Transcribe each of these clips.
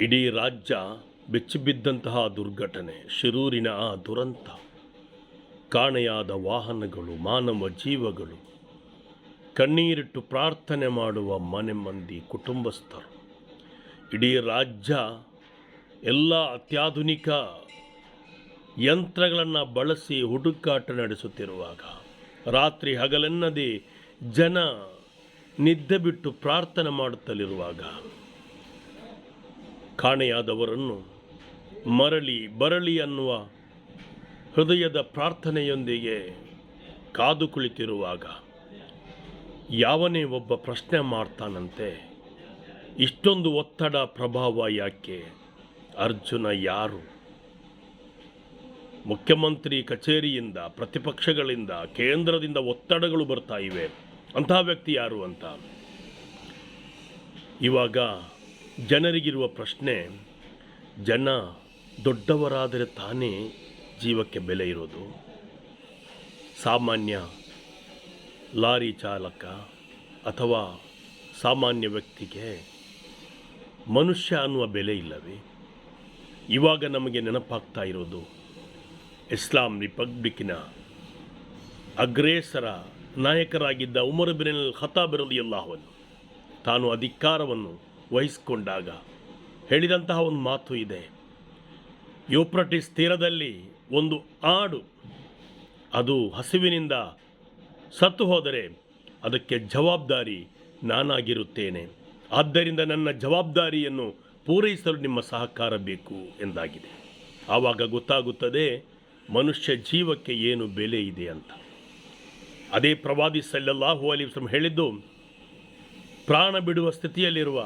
ಇಡೀ ರಾಜ್ಯ ಬೆಚ್ಚಿಬಿದ್ದಂತಹ ದುರ್ಘಟನೆ, ಶಿರೂರಿನ ಆ ದುರಂತ. ಕಾಣೆಯಾದ ವಾಹನಗಳು, ಮಾನವ ಜೀವಗಳು. ಕಣ್ಣೀರಿಟ್ಟು ಪ್ರಾರ್ಥನೆ ಮಾಡುವ ಮನೆ ಮಂದಿ ಕುಟುಂಬಸ್ಥರು. ಇಡೀ ರಾಜ್ಯ ಎಲ್ಲ ಅತ್ಯಾಧುನಿಕ ಯಂತ್ರಗಳನ್ನು ಬಳಸಿ ಹುಡುಕಾಟ ನಡೆಸುತ್ತಿರುವಾಗ, ರಾತ್ರಿ ಹಗಲೆನ್ನದೇ ಜನ ನಿದ್ದೆ ಬಿಟ್ಟು ಪ್ರಾರ್ಥನೆ ಮಾಡುತ್ತಲಿರುವಾಗ ಕಾಣೆಯಾದವರನ್ನು ಮರಳಿ ಬರಲಿ ಅನ್ನುವ ಹೃದಯದ ಪ್ರಾರ್ಥನೆಯೊಂದಿಗೆ ಕಾದು ಕುಳಿತಿರುವಾಗ ಯಾವನೇ ಒಬ್ಬ ಪ್ರಶ್ನೆ ಮಾಡ್ತಾನಂತೆ, ಇಷ್ಟೊಂದು ಒತ್ತಡ ಪ್ರಭಾವ ಯಾಕೆ? ಅರ್ಜುನ ಯಾರು? ಮುಖ್ಯಮಂತ್ರಿ ಕಚೇರಿಯಿಂದ, ಪ್ರತಿಪಕ್ಷಗಳಿಂದ, ಕೇಂದ್ರದಿಂದ ಒತ್ತಡಗಳು ಬರ್ತಾ ಇವೆ. ಅಂತಹ ವ್ಯಕ್ತಿ ಯಾರು ಅಂತ? ಇವಾಗ ಜನರಿಗಿರುವ ಪ್ರಶ್ನೆ, ಜನ ದೊಡ್ಡವರಾದರೆ ತಾನೇ ಜೀವಕ್ಕೆ ಬೆಲೆ ಇರೋದು? ಸಾಮಾನ್ಯ ಲಾರಿ ಚಾಲಕ ಅಥವಾ ಸಾಮಾನ್ಯ ವ್ಯಕ್ತಿಗೆ ಮನುಷ್ಯ ಅನ್ನುವ ಬೆಲೆ ಇಲ್ಲವೇ? ಇವಾಗ ನಮಗೆ ನೆನಪಾಗ್ತಾ ಇರೋದು ಇಸ್ಲಾಂ ರಿಪಬ್ಲಿಕ್ಕಿನ ಅಗ್ರೇಸರ ನಾಯಕರಾಗಿದ್ದ ಉಮರ್ ಬಿನ್ ಖತಾಬ್ ಅವನು ತಾನು ಅಧಿಕಾರವನ್ನು ವಹಿಸಿಕೊಂಡಾಗ ಹೇಳಿದಂತಹ ಒಂದು ಮಾತು ಇದೆ. ಯೂಪ್ರಟಿಸ್ ತೀರದಲ್ಲಿ ಒಂದು ಆಡು, ಅದು ಹಸಿವಿನಿಂದ ಸತ್ತು ಹೋದರೆ ಅದಕ್ಕೆ ಜವಾಬ್ದಾರಿ ನಾನಾಗಿರುತ್ತೇನೆ. ಆದ್ದರಿಂದ ನನ್ನ ಜವಾಬ್ದಾರಿಯನ್ನು ಪೂರೈಸಲು ನಿಮ್ಮ ಸಹಕಾರ ಬೇಕು ಎಂದಾಗಿದೆ. ಆವಾಗ ಗೊತ್ತಾಗುತ್ತದೆ, ಮನುಷ್ಯ ಜೀವಕ್ಕೆ ಏನು ಬೆಲೆ ಇದೆ ಅಂತ. ಅದೇ ಪ್ರವಾದಿ ಸಲ್ಲಲ್ಲಾಹು ಅಲಿ ಹೇಳಿದ್ದು, ಪ್ರಾಣ ಬಿಡುವ ಸ್ಥಿತಿಯಲ್ಲಿರುವ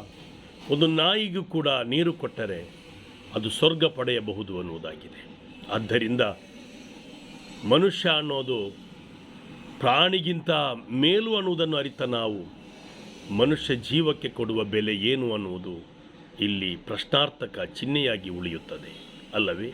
ಒಂದು ನಾಯಿಗೂ ಕೂಡ ನೀರು ಕೊಟ್ಟರೆ ಅದು ಸ್ವರ್ಗ ಪಡೆಯಬಹುದು ಅನ್ನುವುದಾಗಿದೆ. ಆದ್ದರಿಂದ ಮನುಷ್ಯ ಅನ್ನೋದು ಪ್ರಾಣಿಗಿಂತ ಮೇಲು ಅನ್ನುವುದನ್ನು ಅರಿತ ನಾವು ಮನುಷ್ಯ ಜೀವಕ್ಕೆ ಕೊಡುವ ಬೆಲೆ ಏನು ಅನ್ನುವುದು ಇಲ್ಲಿ ಪ್ರಶ್ನಾರ್ಥಕ ಚಿಹ್ನೆಯಾಗಿ ಉಳಿಯುತ್ತದೆ, ಅಲ್ಲವೇ?